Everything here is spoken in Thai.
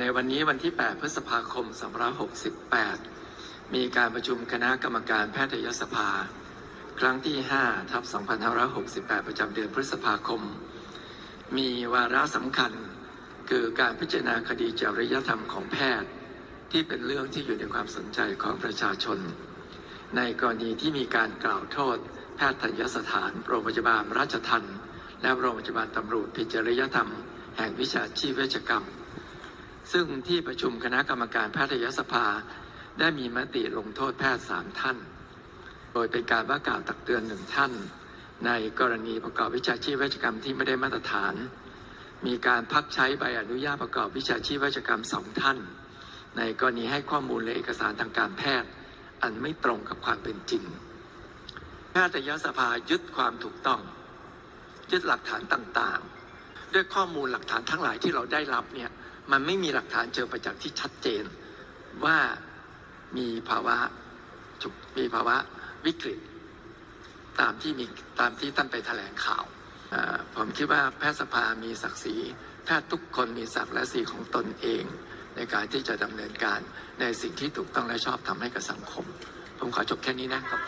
ในวันนี้วันที่ 8 พฤษภาคม 2568 มีการประชุมคณะกรรมการแพทยสภา ครั้งที่ 5 ทับ 2568 ประจำเดือนพฤษภาคม มีวาระสำคัญคือการพิจารณาคดีจริยธรรมของแพทย์ ที่เป็นเรื่องที่อยู่ในความสนใจของประชาชน ในกรณีที่มีการกล่าวโทษ แพทยสถาน โรงพยาบาลราชทันและโรงพยาบาลตำรวจผิดจริยธรรม แห่งวิชาชีพเวชกรรม ซึ่งที่ประชุมคณะกรรมการแพทยสภา ได้มีมติลงโทษแพทย์สามท่าน โดยเป็นการว่ากล่าวตักเตือนหนึ่งท่าน ในกรณีประกอบวิชาชีพเวชกรรมที่ไม่ได้มาตรฐาน มีการพักใช้ใบอนุญาตประกอบวิชาชีพเวชกรรมสองท่าน ในกรณีให้ข้อมูลและเอกสารทางการแพทย์ อันไม่ตรงกับความเป็นจริง แพทยสภายึดความถูกต้อง ยึดหลักฐานต่างๆ ด้วยข้อมูลหลักฐานทั้งหลายที่เราได้รับเนี่ย มันไม่มีหลักฐานเชิงประจักษ์ที่ชัดเจนว่ามีภาวะมีภาวะวิกฤต ตามที่มีตามที่ท่านไปแถลงข่าว ผมคิดว่าแพทยสภามีศักดิ์ศรีแพทย์ทุกคนมีศักดิ์และศรีของตนเอง ในการที่จะดำเนินการในสิ่งที่ถูกต้องและชอบทำให้กับสังคม ผมขอจบแค่นี้นะครับ